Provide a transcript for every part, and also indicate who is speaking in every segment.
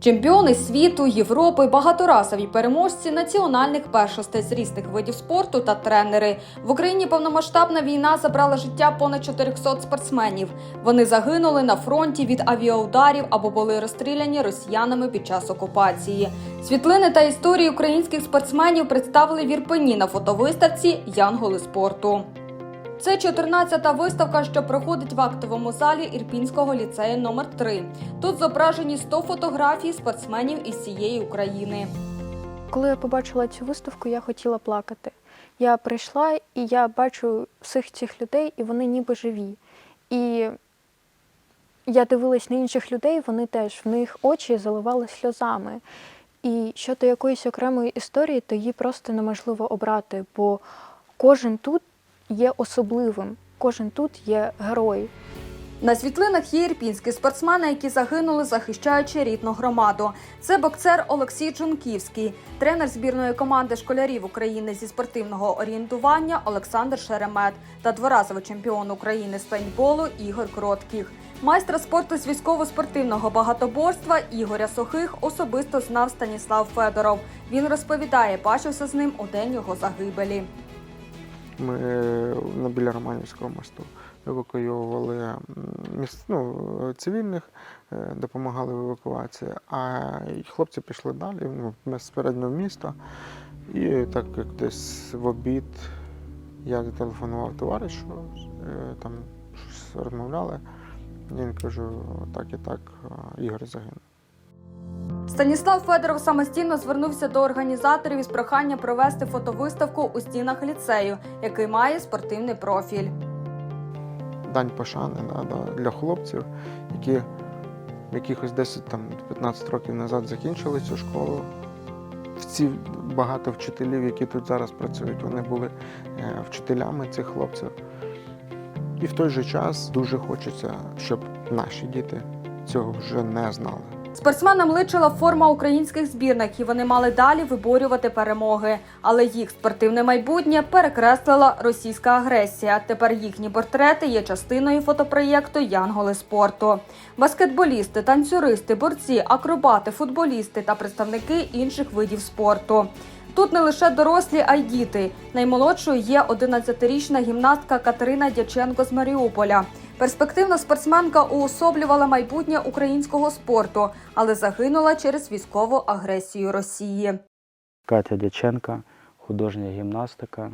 Speaker 1: Чемпіони світу, Європи, багаторазові переможці національних першостей з різних видів спорту та тренери. В Україні повномасштабна війна забрала життя понад 400 спортсменів. Вони загинули на фронті від авіаударів або були розстріляні росіянами під час окупації. Світлини та історії українських спортсменів представили в Ірпені на фотовиставці Янголи спорту. Це 14-та виставка, що проходить в актовому залі Ірпінського ліцею номер 3 Тут зображені 100 фотографій спортсменів із всієї України.
Speaker 2: Коли я побачила цю виставку, я хотіла плакати. Я прийшла і я бачу всіх цих людей, і вони ніби живі. І я дивилась на інших людей, вони теж в них очі заливали сльозами. І щодо якоїсь окремої історії, то її просто неможливо обрати, бо кожен тут є особливим, кожен тут є герой.
Speaker 1: На світлинах є ірпінські спортсмени, які загинули, захищаючи рідну громаду. Це боксер Олексій Чунківський, тренер збірної команди школярів України зі спортивного орієнтування Олександр Шеремет та дворазовий чемпіон України з пейнтболу Ігор Кротких. Майстра спорту з військово-спортивного багатоборства Ігоря Сухих особисто знав Станіслав Федоров. Він розповідає, бачився з ним у день його загибелі.
Speaker 3: Ми на біля Романівського мосту евакуювали м, міс- ну, цивільних, е, допомагали в евакуації, а хлопці пішли далі, ну, безпосередньо в місто. І так як десь в обід я зателефонував товаришу, е, там щось розмовляли. Він кажу, так і так, е, Ігор загинув.
Speaker 1: Станіслав Федоров самостійно звернувся до організаторів із проханням провести фотовиставку у стінах ліцею, який має спортивний профіль.
Speaker 3: дань пошани для хлопців, які якихось 10-15 років назад закінчили цю школу. Всі багато вчителів, які тут зараз працюють, вони були е, вчителями цих хлопців. І в той же час дуже хочеться, щоб наші діти цього вже не знали.
Speaker 1: Спортсменам личила форма українських збірних, і вони мали далі виборювати перемоги. Але їх спортивне майбутнє перекреслила російська агресія. Тепер їхні портрети є частиною фотопроєкту Янголи спорту. Баскетболісти, танцюристи, борці, акробати, футболісти та представники інших видів спорту. Тут не лише дорослі, а й діти. Наймолодшою є 11-річна гімнастка Катерина Дяченко з Маріуполя. Перспективна спортсменка уособлювала майбутнє українського спорту, але загинула через військову агресію Росії.
Speaker 4: Катя Дяченка, художня гімнастика,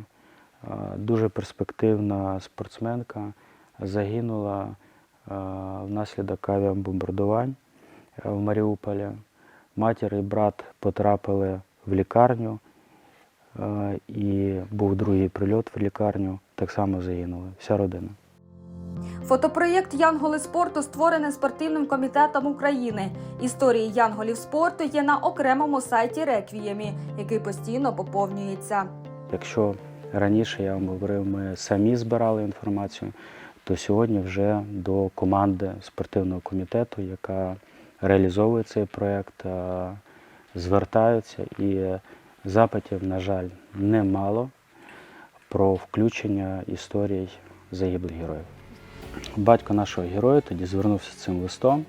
Speaker 4: е, дуже перспективна спортсменка, загинула е, внаслідок авіабомбардувань е, в Маріуполі. Матір і брат потрапили в лікарню, і був другий прильот в лікарню, так само загинули. Вся родина.
Speaker 1: Фотопроєкт Янголи спорту створений спортивним комітетом України. Історії янголів спорту є на окремому сайті Реквіємі, який постійно поповнюється.
Speaker 4: Якщо раніше я вам говорив, ми самі збирали інформацію, то сьогодні вже до команди спортивного комітету, яка реалізовує цей проєкт, звертаються і запитів, на жаль, немало про включення історій загиблих героїв. Батько нашого героя тоді звернувся з цим листом,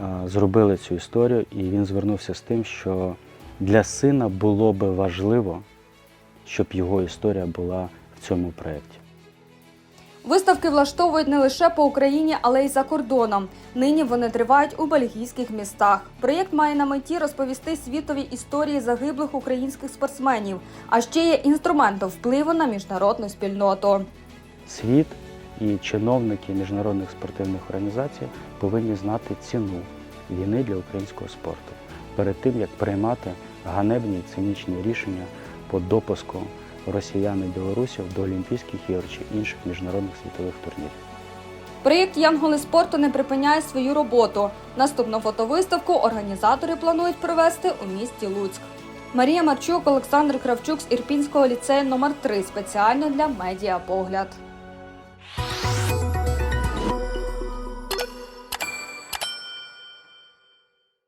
Speaker 4: е, зробили цю історію, і він звернувся з тим, що для сина було би важливо, щоб його історія була в цьому проєкті.
Speaker 1: Виставки влаштовують не лише по Україні, але й за кордоном. Нині вони тривають у бельгійських містах. Проєкт має на меті розповісти світові історії загиблих українських спортсменів, а ще є інструментом впливу на міжнародну спільноту.
Speaker 4: Світ і чиновники міжнародних спортивних організацій повинні знати ціну війни для українського спорту перед тим, як приймати ганебні цинічні рішення по допуску росіян і білорусів до Олімпійських ігор чи інших міжнародних світових турнірів.
Speaker 1: Проєкт Янголи спорту не припиняє свою роботу. Наступну фотовиставку організатори планують провести у місті Луцьк. Марія Марчук, Олександр Кравчук з Ірпінського ліцею номер 3 спеціально для медіа погляд.